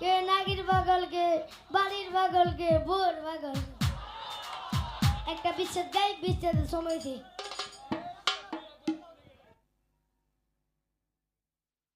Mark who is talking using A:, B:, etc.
A: কে নাগির বাগলকে বাড়ির বাগলকে বোর পাগল একটা বিচ্ছেদ গাই বিচ্ছেদের সময় দিই।